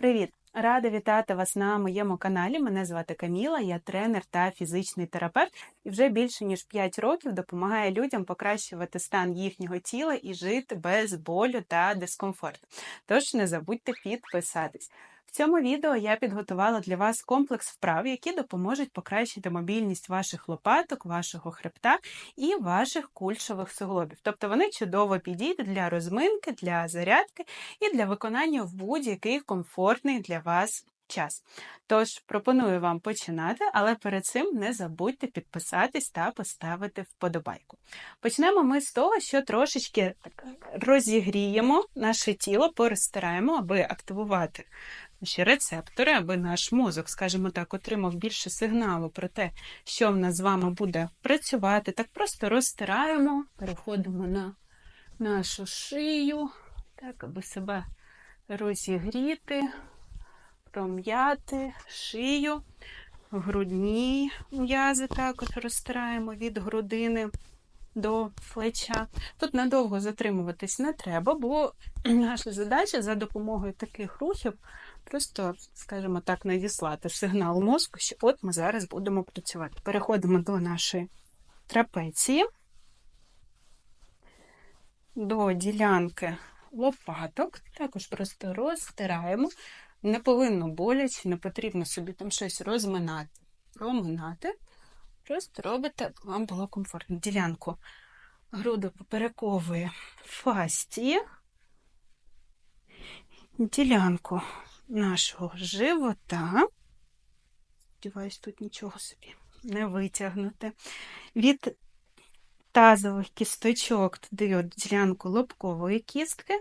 Привіт! Рада вітати вас на моєму каналі. Мене звати Каміла, я тренер та фізичний терапевт і вже більше ніж 5 років допомагаю людям покращувати стан їхнього тіла і жити без болю та дискомфорту. Тож не забудьте підписатись. В цьому відео я підготувала для вас комплекс вправ, які допоможуть покращити мобільність ваших лопаток, вашого хребта і ваших кульшових суглобів. Тобто вони чудово підійдуть для розминки, для зарядки і для виконання в будь-який комфортний для вас час. Тож пропоную вам починати, але перед цим не забудьте підписатись та поставити вподобайку. Почнемо ми з того, що трошечки розігріємо наше тіло, порозтираємо, аби активувати наші рецептори, аби наш мозок, скажімо так, отримав більше сигналу про те, що в нас з вами буде працювати. Так просто розтираємо, переходимо на нашу шию, так, аби себе розігріти, пром'яти шию, грудні м'язи також розтираємо від грудини. До плеча. Тут надовго затримуватись не треба, бо наша задача за допомогою таких рухів Просто, скажімо так, надіслати сигнал мозку, що от ми зараз будемо працювати. Переходимо до нашої трапеції, до ділянки лопаток, також просто розтираємо. Не повинно боляче, не потрібно собі там щось розминати, проминати. Просто робите, вам було комфортно. Ділянку грудопоперекової фасції, ділянку нашого живота. Сподіваюсь, тут нічого собі не витягнути. Від тазових кісточок туди от ділянку лобкової кістки.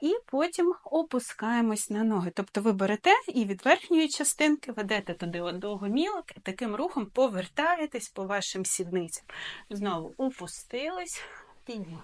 І потім опускаємось на ноги. Тобто ви берете і від верхньої частинки ведете туди от до гомілок, і таким рухом повертаєтесь по вашим сідницям. Знову опустились, піднялись,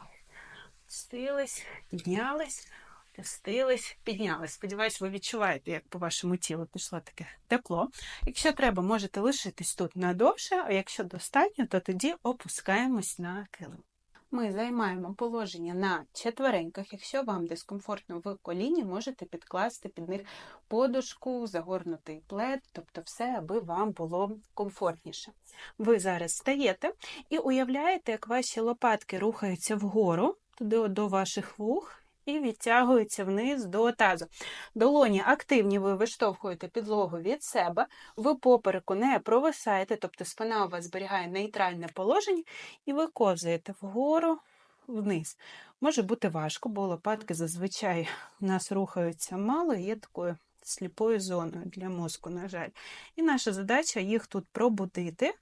опустились, піднялись, Пустились, піднялись. Сподіваюсь, ви відчуваєте, як по вашому тілу пішло таке тепло. Якщо треба, можете лишитись тут надовше, а якщо достатньо, то тоді опускаємось на килим. Ми займаємо положення на четвереньках. Якщо вам дискомфортно в коліні, можете підкласти під них подушку, загорнутий плед, тобто все, аби вам було комфортніше. Ви зараз стаєте і уявляєте, як ваші лопатки рухаються вгору, туди до ваших вух і відтягується вниз до тазу. Долоні активні, ви виштовхуєте підлогу від себе, ви попереку не провисаєте, тобто спина у вас зберігає нейтральне положення, і ви ковзаєте вгору, вниз. Може бути важко, бо лопатки зазвичай у нас рухаються мало є такою сліпою зоною для мозку, на жаль. І наша задача їх тут пробудити.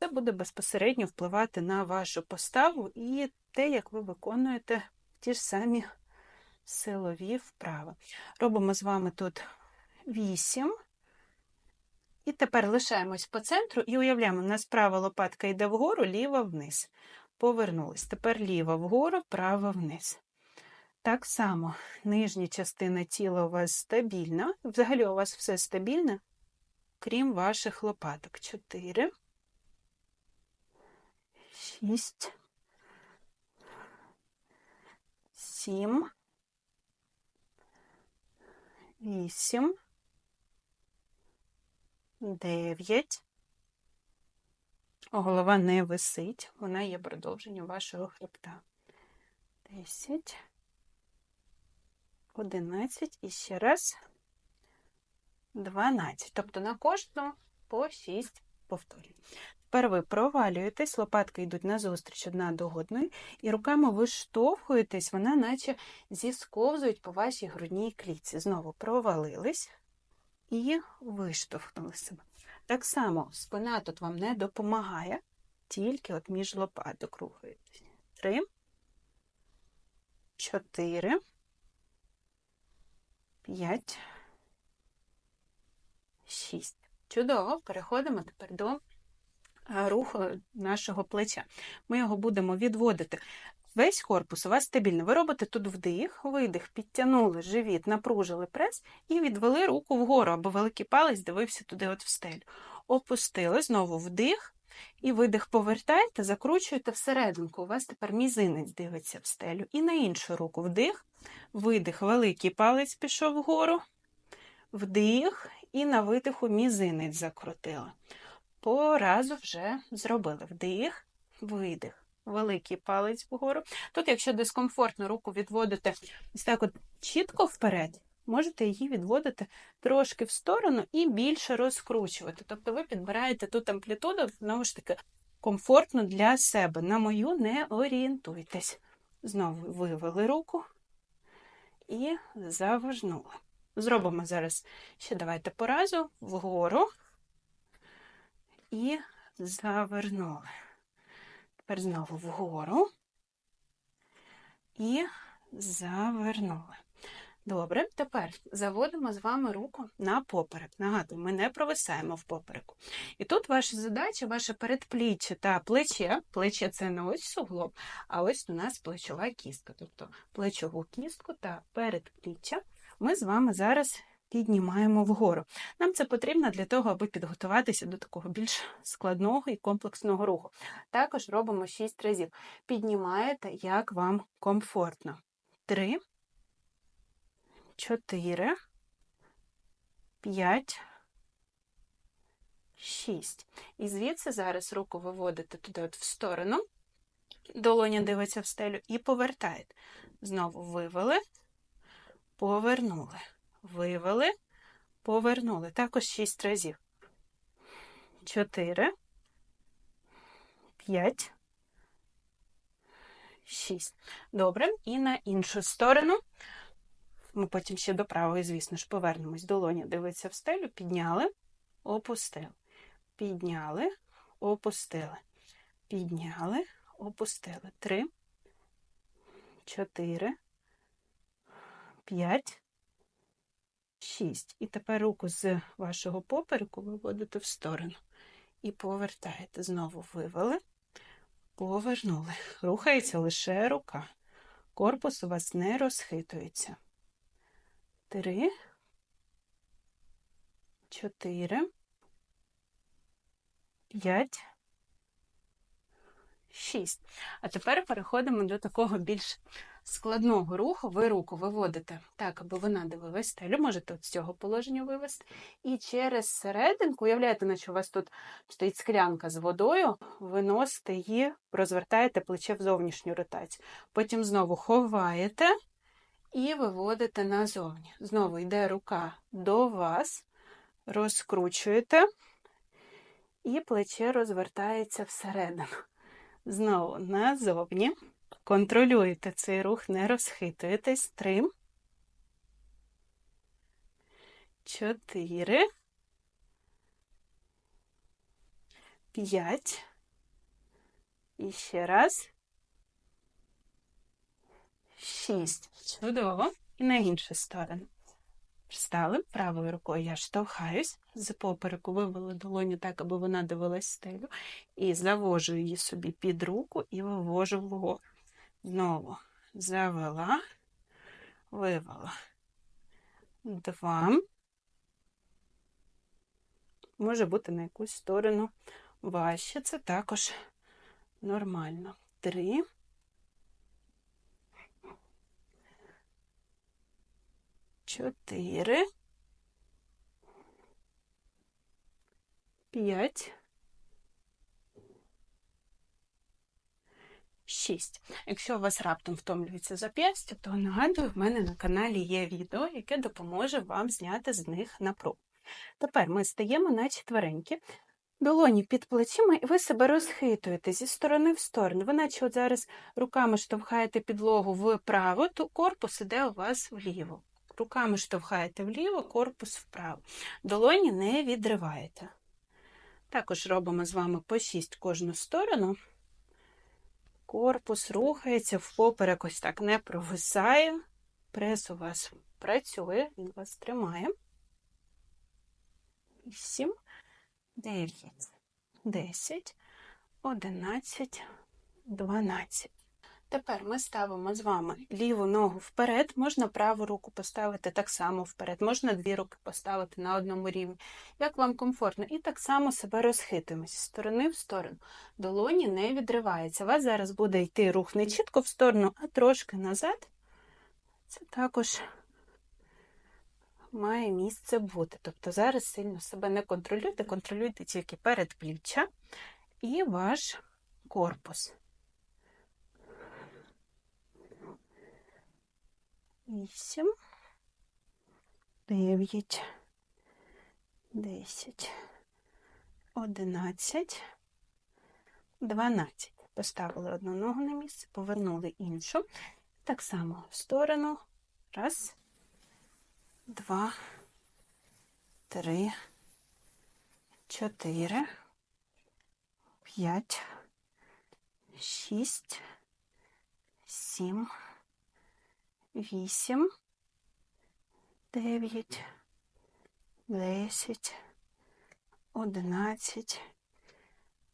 Це буде безпосередньо впливати на вашу поставу і те, як ви виконуєте ті ж самі силові вправи. Робимо з вами тут 8. І тепер лишаємось по центру і уявляємо, у нас права лопатка йде вгору, ліва вниз. Повернулись. Тепер ліва вгору, права вниз. Так само нижня частина тіла у вас стабільна. Взагалі у вас все стабільне, крім ваших лопаток. 4, 6, 7, вісім, дев'ять. Голова не висить, вона є продовженням вашого хребта. Десять, одинадцять і ще раз дванадцять. Тобто на кожну по шість повторів. Тепер ви провалюєтесь, лопатки йдуть назустріч одна до одної, і руками виштовхуєтесь, вона наче зісковзують по вашій грудній клітці. Знову провалились і виштовхнули себе. Так само спина тут вам не допомагає, тільки от між лопаток рухаєтесь. Три, чотири, п'ять, шість. Чудово, переходимо тепер до руху нашого плеча. Ми його будемо відводити. Весь корпус у вас стабільний. Ви робите тут вдих, видих, підтягнули живіт, напружили прес і відвели руку вгору, або великий палець дивився туди от в стелю. Опустили, знову вдих. І видих повертаєте, закручуєте всерединку. У вас тепер мізинець дивиться в стелю. І на іншу руку вдих, видих, великий палець пішов вгору, вдих і на видиху мізинець закрутили. По разу вже зробили вдих, видих. Великий палець вгору. Тут, якщо дискомфортно руку відводите ось так от чітко вперед, можете її відводити трошки в сторону і більше розкручувати. Тобто ви підбираєте тут амплітуду, знову ж таки, комфортно для себе. На мою не орієнтуйтесь. Знову вивели руку і заважнули. Зробимо зараз ще давайте по разу вгору і завернули. Тепер знову вгору і завернули. Добре, тепер заводимо з вами руку на поперек. Нагадую, ми не провисаємо в попереку. І тут ваша задача, ваше передпліччя та плече. Плече це не ось суглоб, а ось у нас плечова кістка. Тобто плечову кістку та передпліччя ми з вами зараз піднімаємо вгору. Нам це потрібно для того, аби підготуватися до такого більш складного і комплексного руху. Також робимо 6 разів. Піднімаєте, як вам комфортно. 3, 4, 5, 6. І звідси зараз руку виводите туди от в сторону, долоня дивиться в стелю і повертаєте. Знову вивели, повернули. Вивели, повернули. Також 6 разів. 4, 5, 6. Добре. І на іншу сторону. Ми потім ще до правої, звісно ж, повернемось. Долоня дивиться в стелю, підняли, опустили. Підняли, опустили. Підняли, опустили. Три, чотири, п'ять, шість. І тепер руку з вашого попереку виводите в сторону. І повертаєте. Знову вивели, повернули. Рухається лише рука. Корпус у вас не розхитується три, чотири, п'ять, шість. А тепер переходимо до такого більш складного руху. Ви руку виводите так, аби вона дивилась стелю, можете от з цього положення вивести. І через серединку, уявляєте, наче у вас тут стоїть склянка з водою, виносите її, розвертаєте плече в зовнішню ротацію. Потім знову ховаєте і виводите назовні. Знову йде рука до вас, розкручуєте, і плече розвертається всередину. Знову назовні. Контролюєте цей рух, не розхитуєтесь. Три. Чотири. П'ять. І ще раз. Шість. Чудово. І на іншу сторону. Встали правою рукою я штовхаюсь, з попереку вивели долоню так, аби вона дивилась стелю. І завожу її собі під руку і вивожу вгору. Знову завела, вивела. Два. Може бути на якусь сторону важче. Це також нормально. Три. чотири, п'ять, шість. Якщо у вас раптом втомлюється зап'ястя, то нагадую, в мене на каналі є відео, яке допоможе вам зняти з них напругу. Тепер ми стаємо на четвереньки, долоні під плечима, і ви себе розхитуєте зі сторони в сторону. Ви наче от зараз руками штовхаєте підлогу вправо, то корпус іде у вас вліво. Руками штовхаєте вліво, корпус вправо. Долоні не відриваєте. Також робимо з вами по 6 кожну сторону. Корпус рухається, впоперек ось так не провисає. Прес у вас працює, він вас тримає. 8, 9, 10, 11, 12. Тепер ми ставимо з вами ліву ногу вперед, можна праву руку поставити так само вперед, можна дві руки поставити на одному рівні, як вам комфортно. І так само себе розхитуємо зі сторони в сторону. Долоні не відривається. У вас зараз буде йти рух не чітко в сторону, а трошки назад. Це також має місце бути. Тобто зараз сильно себе не контролюйте, контролюйте тільки передпліччя і ваш корпус. Вісім, дев'ять, десять, одинадцять, дванадцять. Поставили одну ногу на місце, повернули іншу. Так само в сторону. Раз, два, три, чотири, п'ять, шість, сім, вісім, дев'ять, десять, одинадцять,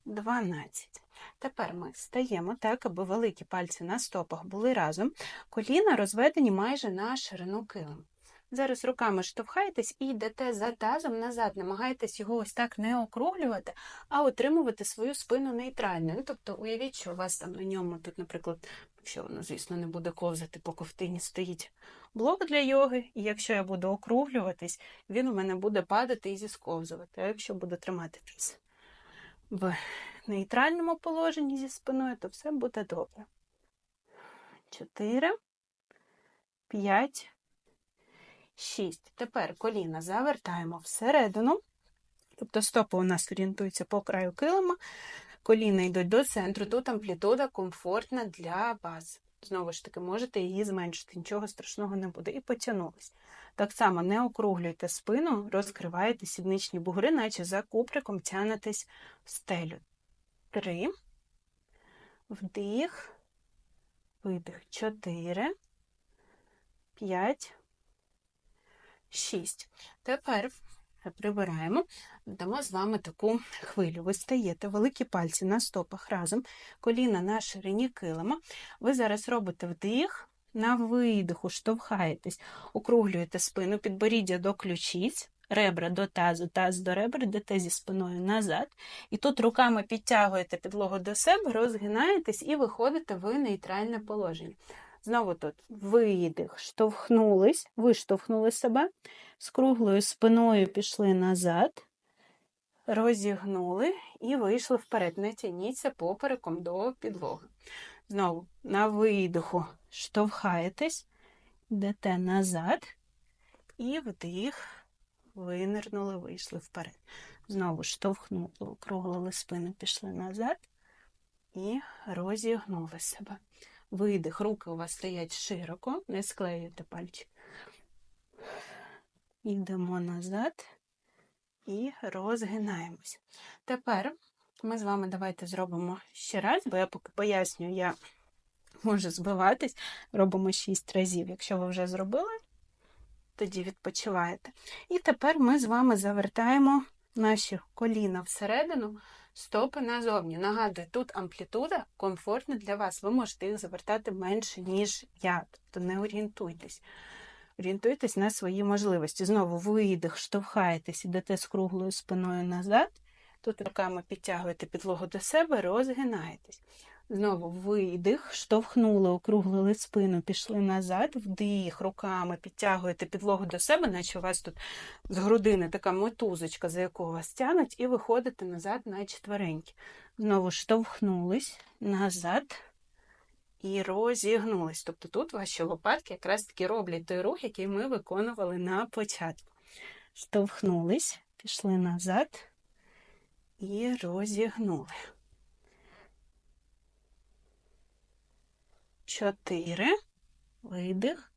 дванадцять. Тепер ми стаємо так, аби великі пальці на стопах були разом, коліна розведені майже на ширину килим. Зараз руками штовхаєтесь і йдете за тазом назад, намагаєтесь його ось так не округлювати, а отримувати свою спину нейтральною. Ну, тобто, уявіть, що у вас там на ньому, тут, наприклад, якщо воно, звісно, не буде ковзати по ковтині, стоїть блок для йоги, і якщо я буду округлюватись, він у мене буде падати і зісковзувати. А якщо буду тримати таз в нейтральному положенні зі спиною, то все буде добре. 4, 5, 6. Тепер коліна завертаємо всередину. Тобто стопи у нас орієнтуються по краю килима, коліна йдуть до центру, тут амплітуда комфортна для бази. Знову ж таки, можете її зменшити, нічого страшного не буде. І потягнулись. Так само не округлюйте спину, розкриваєте сідничні бугри, наче за куприком тянетесь в стелю. Три. Вдих, видих. Чотири, п'ять, шість. Тепер прибираємо, дамо з вами таку хвилю. Ви стаєте великі пальці на стопах разом, коліна на ширині килима. Ви зараз робите вдих, на видиху, штовхаєтесь, округлюєте спину, підборіддя до ключиць, ребра до тазу, таз до ребер, йдете зі спиною назад. І тут руками підтягуєте підлогу до себе, розгинаєтесь і виходите в нейтральне положення. Знову тут видих, штовхнулись, виштовхнули себе, з круглою спиною пішли назад, розігнули і вийшли вперед. Не тяніться попереком до підлоги. Знову на видиху штовхаєтесь, йдете назад і вдих, винирнули, вийшли вперед. Знову штовхнули, округлили спину, пішли назад і розігнули себе. Видих, руки у вас стоять широко, не склеюйте пальчик. Йдемо назад і розгинаємось. Тепер ми з вами давайте зробимо ще раз, бо я поки пояснюю, я можу збиватись. Робимо 6 разів. Якщо ви вже зробили, тоді відпочиваєте. І тепер ми з вами завертаємо наші коліна всередину, стопи назовні. Нагадую, тут амплітуда комфортна для вас. Ви можете їх завертати менше, ніж я. Тобто не орієнтуйтесь. Орієнтуйтесь на свої можливості. Знову видих, штовхаєтесь, ідете з круглою спиною назад. Тут руками підтягуєте підлогу до себе, розгинаєтесь. Знову видих, штовхнули, округлили спину, пішли назад, вдих, руками підтягуєте підлогу до себе, наче у вас тут з грудини така мотузочка, за яку вас тянуть, і виходите назад на четвереньки. Знову штовхнулись назад і розігнулись. Тобто тут ваші лопатки якраз таки роблять той рух, який ми виконували на початку. Штовхнулись, пішли назад і розігнули. Чотири. Видих.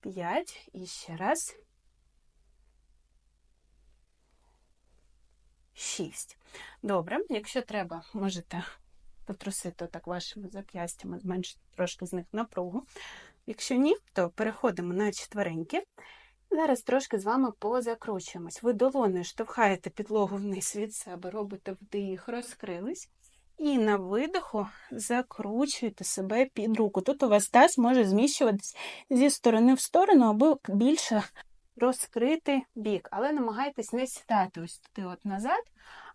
П'ять. І ще раз. Шість. Добре, якщо треба, можете потрусити так вашими зап'ястями, зменшити трошки з них напругу. Якщо ні, то переходимо на четвереньки. Зараз трошки з вами позакручуємось. Ви долоною штовхаєте підлогу вниз від себе, робите вдих, розкрились. І на видиху закручуєте себе під руку. Тут у вас таз може зміщуватись зі сторони в сторону, аби більше розкрити бік. Але намагайтесь не сідати ось туди от назад,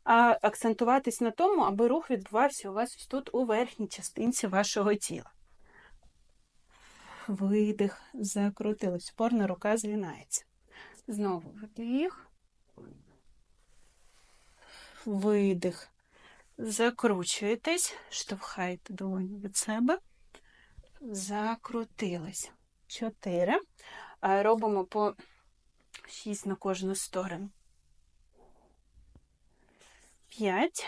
а акцентуватись на тому, аби рух відбувався у вас ось тут у верхній частинці вашого тіла. видих, закрутились. Опорна рука згинається. Знову вдих, видих. Закручуєтесь, штовхаєте долоні від себе, закрутились. Чотири. Робимо по шість на кожну сторону. П'ять.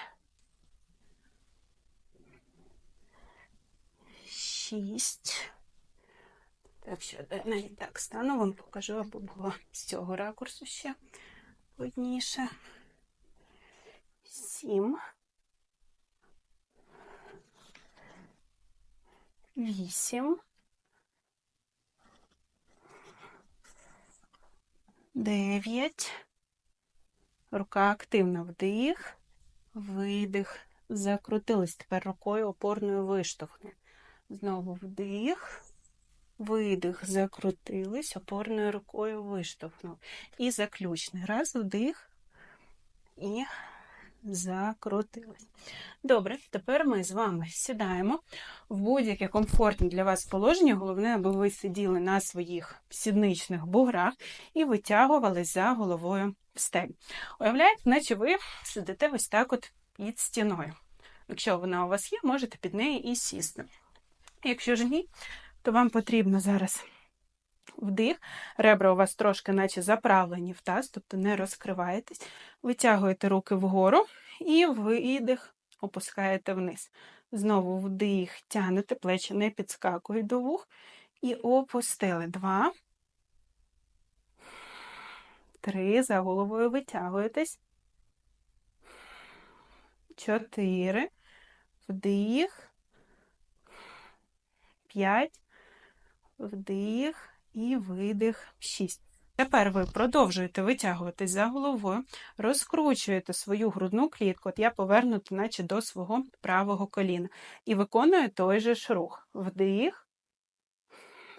Шість. Так що навіть так стану, вам покажу, або було з цього ракурсу ще видніше. Сім. Вісім. Дев'ять. Рука активна вдих, видих. Закрутились. Тепер рукою опорною виштовхне. Знову вдих, видих, закрутились, опорною рукою виштовхнув. І заключний. Раз, вдих і закрутились. Добре, тепер ми з вами сідаємо в будь-яке комфортне для вас положення. Головне, аби ви сиділи на своїх сідничних буграх і витягувались за головою в стель. Уявляєте, наче ви сидите ось так от під стіною. Якщо вона у вас є, можете під неї і сісти. Якщо ж ні, то вам потрібно зараз вдих, ребра у вас трошки, наче заправлені в таз, тобто не розкриваєтесь, витягуєте руки вгору і видих опускаєте вниз. Знову вдих, тягнете, плечі не підскакують до вух. І опустили. Два. Три. За головою витягуєтесь. Чотири. Вдих. П'ять. Вдих і видих 6. Тепер ви продовжуєте витягуватись за головою, розкручуєте свою грудну клітку, от я повернута, наче до свого правого коліна, і виконує той же ж рух. Вдих,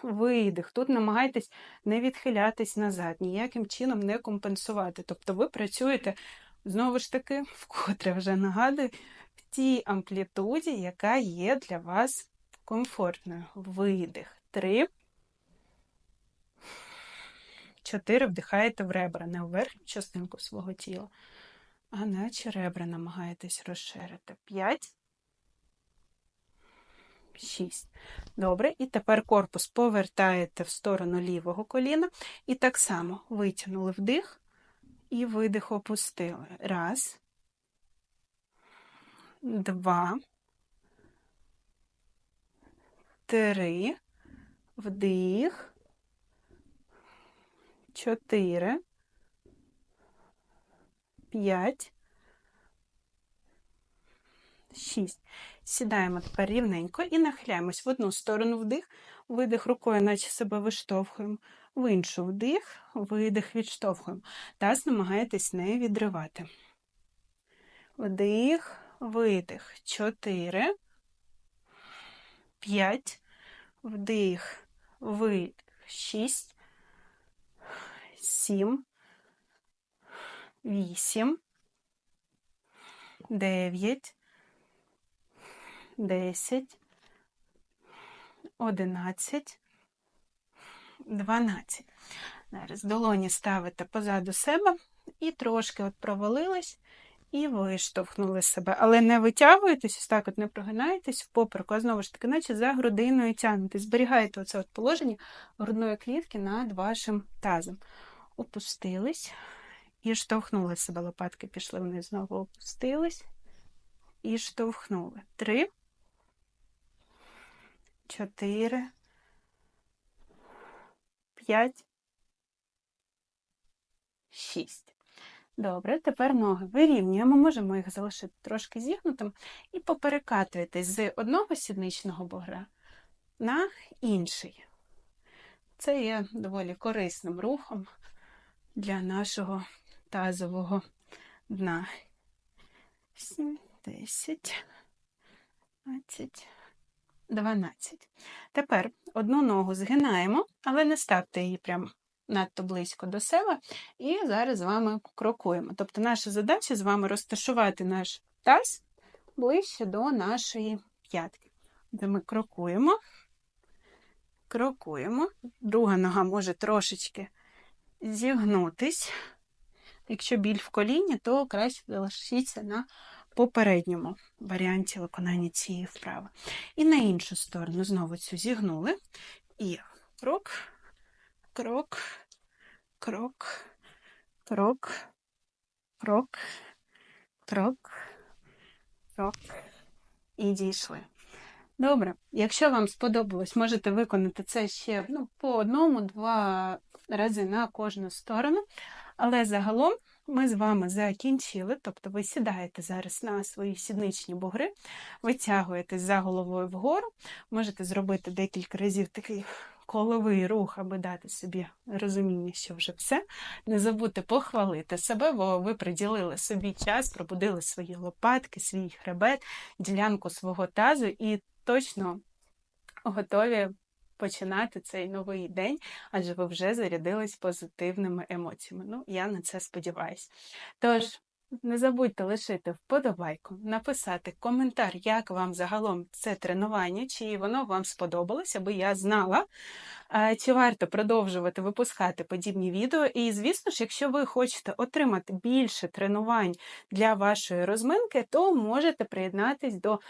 видих. Тут намагайтесь не відхилятись назад, ніяким чином не компенсувати. Тобто ви працюєте, знову ж таки, вкотре вже нагадую, в тій амплітуді, яка є для вас комфортною. Видих. Три. Чотири вдихаєте в ребра, не у верхню частинку свого тіла, а наче ребра намагаєтесь розширити. П'ять. Шість. Добре. І тепер корпус повертаєте в сторону лівого коліна. І так само витягнули вдих і видих опустили. Раз. Два. Три. Вдих чотири, п'ять, шість. Сідаємо тепер рівненько і нахиляємось в одну сторону вдих, видих рукою, наче себе виштовхуємо, в іншу вдих, видих, відштовхуємо. Таз намагаєтесь не відривати. Вдих, видих. Чотири, п'ять, вдих, видих, шість, сім, вісім, дев'ять, десять, одинадцять, дванадцять. Зараз долоні ставите позаду себе і трошки от провалились і виштовхнули себе. Але не витягуєтесь, ось так от не прогинаєтесь в попереку, а знову ж таки, наче за грудиною тягнете. Зберігаєте оце от положення грудної клітки над вашим тазом опустились і штовхнули себе. Лопатки пішли вниз, знову опустились і штовхнули. Три, чотири, п'ять, шість. Добре, тепер ноги вирівнюємо, можемо їх залишити трошки зігнутим і поперекатуєтесь з одного сідничного бугра на інший. Це є доволі корисним рухом для нашого тазового дна. 7, 10, 12, 12. Тепер одну ногу згинаємо, але не ставте її прямо надто близько до себе. І зараз з вами крокуємо. Тобто, наша задача з вами розташувати наш таз ближче до нашої п'ятки. Де ми крокуємо крокуємо. Друга нога може трошечки зігнутись. Якщо біль в коліні, то краще залишіться на попередньому варіанті виконання цієї вправи. І на іншу сторону знову цю зігнули. І крок, крок, крок, крок, крок, крок, крок. І дійшли. Добре, якщо вам сподобалось, можете виконати це ще ну, по одному-два рази на кожну сторону. Але загалом ми з вами закінчили, тобто ви сідаєте зараз на свої сідничні бугри, витягуєтесь за головою вгору, можете зробити декілька разів такий коловий рух, аби дати собі розуміння, що вже все. Не забудьте похвалити себе, бо ви приділили собі час, пробудили свої лопатки, свій хребет, ділянку свого тазу і точно готові починати цей новий день, адже ви вже зарядились позитивними емоціями. Ну, я на це сподіваюся. Тож. Не забудьте лишити вподобайку, написати коментар, як вам загалом це тренування, чи воно вам сподобалось, аби я знала, чи варто продовжувати випускати подібні відео. І, звісно ж, якщо ви хочете отримати більше тренувань для вашої розминки, то можете приєднатись до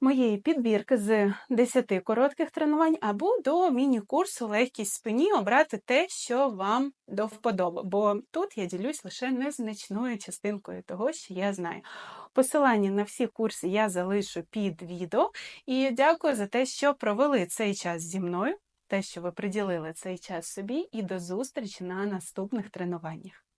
моєї підбірки з 10 коротких тренувань або до міні-курсу легкість спині обрати те, що вам до вподоби. Бо тут я ділюсь лише незначною частинкою того, що я знаю. Посилання на всі курси я залишу під відео. І дякую за те, що провели цей час зі мною, те, що ви приділили цей час собі, і до зустрічі на наступних тренуваннях.